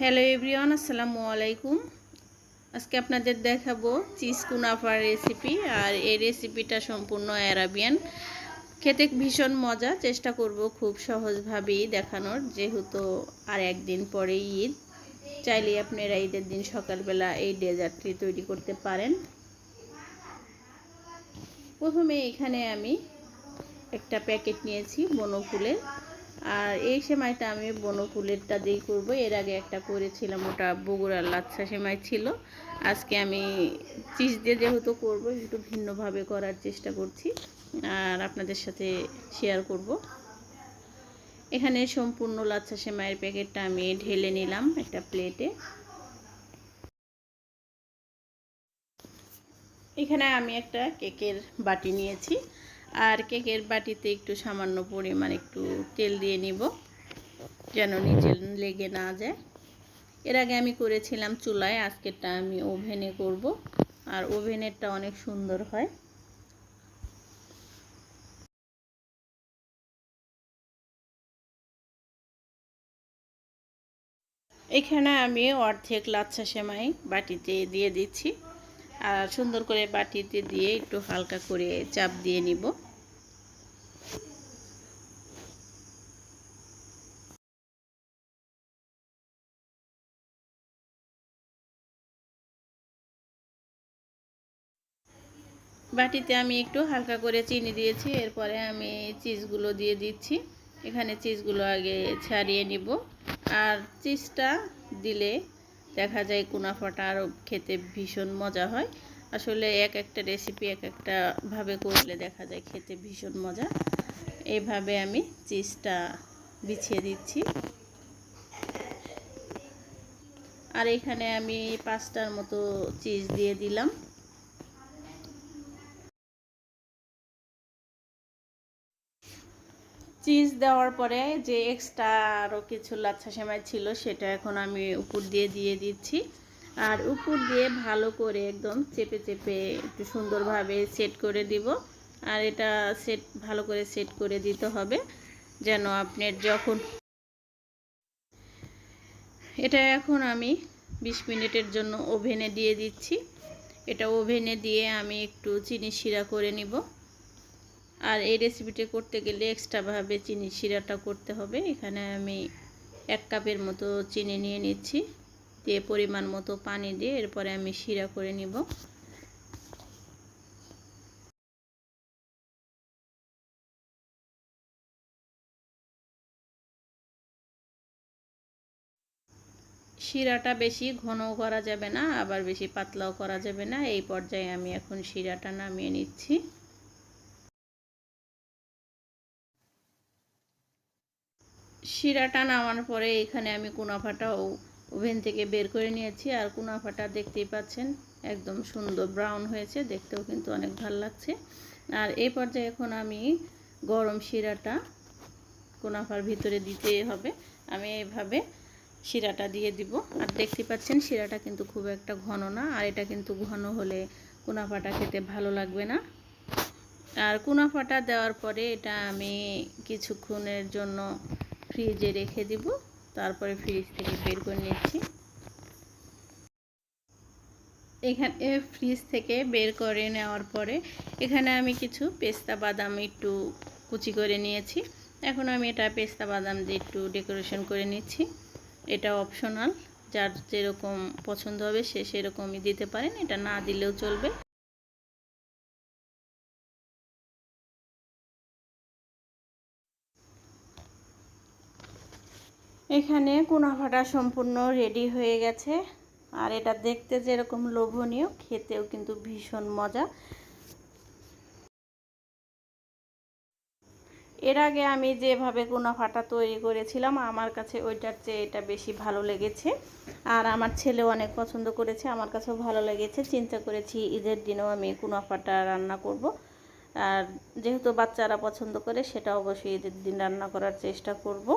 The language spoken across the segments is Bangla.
হ্যালো এভরিওয়ান আসসালামু আলাইকুম আজকে আপনাদের দেখাবো চিজ কুনাফার রেসিপি আর এই রেসিপিটা সম্পূর্ণ অ্যারাবিয়ান খেতে ভীষণ মজা, চেষ্টা করব খুব সহজভাবেই দেখানোর, যেহেতু আর একদিন পরে ঈদ। চাইলে আপনারা ঈদের দিন সকালবেলা এই ডেজার্টটি তৈরি করতে পারেন। প্রথমে এখানে আমি একটা প্যাকেট নিয়েছি বনফুলের আর এই সেমাইটা আমি বনফুলেরটা দিয়েই করব। এর আগে একটা করেছিলাম, ওটা বগুড়ার লাচ্ছা সেমাই ছিল। আজকে আমি চিজ দিয়ে যেহেতু করব, একটু ভিন্নভাবে করার চেষ্টা করছি। আর আপনাদের সাথে শেয়ার করব। এখানে সম্পূর্ণ লাচ্ছা সেমাইয়ের প্যাকেটটা আমি ঢেলে নিলাম একটা প্লেটে এখানে আমি একটা কেকের বাটি নিয়েছি। আর কেকের বাটিতে একটু সামান্য পরিমাণ একটু তেল দিয়ে নিব, যেন নিচে লেগে না যায়। এর আগে আমি করেছিলাম চুলায়, আজকেরটা আমি ওভেনে করব। আর ওভেনেরটা অনেক সুন্দর হয়। এখানে আমি অর্ধেক লাচ্ছা সেমাই বাটিতে দিয়ে দিচ্ছি। আর সুন্দর করে বাটিতে দিয়ে একটু হালকা করে চাপ দিয়ে নিব। বাটিতে আমি একটু হালকা করে চিনি দিয়েছি, এরপরে আমি চিজগুলো দিয়ে দিচ্ছি। এখানে চিজগুলো আগে ছাড়িয়ে নিব। আর চিজটা দিলে দেখা যায় কুনাফাটা আরও খেতে ভীষণ মজা হয়। আসলে এক একটা রেসিপি এক একটা ভাবে করলে দেখা যায় খেতে ভীষণ মজা। এভাবে আমি চিজটা বিছিয়ে দিচ্ছি। আর এখানে আমি পাঁচটার মতো চিজ দিয়ে দিলাম। চিজ দেওয়ার পরে যে এক্সট্রা আরও কিছু লাচ্ছা সেমাই ছিল, সেটা এখন আমি উপর দিয়ে দিয়ে দিচ্ছি। আর উপর দিয়ে ভালো করে একদম চেপে চেপে একটু সুন্দরভাবে সেট করে দিব। আর এটা সেট ভালো করে সেট করে দিতে হবে, যেন আপনার যখন এটা এখন আমি ২০ মিনিটের জন্য ওভেনে দিয়ে দিচ্ছি। এটা ওভেনে দিয়ে আমি একটু চিনি শিরা করে নিব। আর এই রেসিপিটা করতে গেলে এক্সট্রাভাবে চিনি শিরাটা করতে হবে। এখানে আমি এক কাপের মতো চিনি নিয়ে নিচ্ছি। দিয়ে পরিমাণ মতো পানি দিয়ে এরপরে আমি শিরা করে নিব। শিরাটা বেশি ঘনও করা যাবে না, আবার বেশি পাতলাও করা যাবে না। এই পর্যায়ে আমি এখন শিরাটা নামিয়ে নিচ্ছি। শিরাটা নামানোর পরে এখানে আমি কুনাফাটা ওভেন থেকে বের করে নিয়েছি। আর কুনাফাটা দেখতেই পাচ্ছেন, একদম সুন্দর ব্রাউন হয়েছে। দেখতেও কিন্তু অনেক ভালো লাগছে। আর এই পর্যায়ে এখন আমি গরম শিরাটা কুনাফার ভিতরে দিতে হবে। আমি এভাবে শিরাটা দিয়ে দিব। আর দেখতে পাচ্ছেন, শিরাটা কিন্তু খুব একটা ঘন না। আর এটা কিন্তু ঘন হলে কুনাফাটা খেতে ভালো লাগবে না। আর কুনাফাটা দেওয়ার পরে এটা আমি কিছুক্ষণের জন্য ফ্রিজে রেখে দিব। তারপরে ফ্রিজ থেকে বের করে নিচ্ছি। এখানে ফ্রিজ থেকে বের করে নেওয়ার পরে এখানে আমি কিছু পেস্তা বাদাম একটু কুচি করে নিয়েছি। এখন আমি এটা পেস্তা বাদাম দিয়ে একটু ডেকোরেশন করে নিচ্ছি। এটা অপশনাল। যার যেরকম পছন্দ হবে সে সেরকমই দিতে পারেন। এটা না দিলেও চলবে। এখানে কুনাফাটা সম্পূর্ণ রেডি হয়ে গেছে। আর এটা দেখতে যেরকম লোভনীয়, খেতেও কিন্তু ভীষণ মজা। এর আগে আমি যেভাবে কুনাফাটা তৈরি করেছিলাম, আমার কাছে ওইটার চেয়ে এটা বেশি ভালো লেগেছে। আর আমার ছেলে অনেক পছন্দ করেছে, আমার কাছেও ভালো লেগেছে। চিন্তা করেছি, ঈদের দিনেও আমি কুনাফাটা রান্না করব। আর যেহেতু বাচ্চারা পছন্দ করে, সেটা অবশ্যই ঈদের দিন রান্না করার চেষ্টা করব।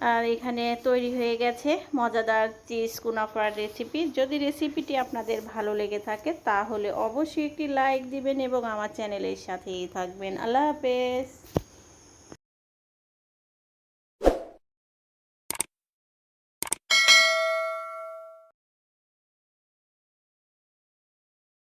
আর এখানে তৈরি হয়ে গেছে মজাদার চিজ কুনাফার রেসিপি যদি রেসিপিটি আপনাদের ভালো লেগে থাকে, তাহলে অবশ্যই একটি লাইক দিবেন এবং আমার চ্যানেলের সাথেই থাকবেন। আল্লাহ হাফেজ।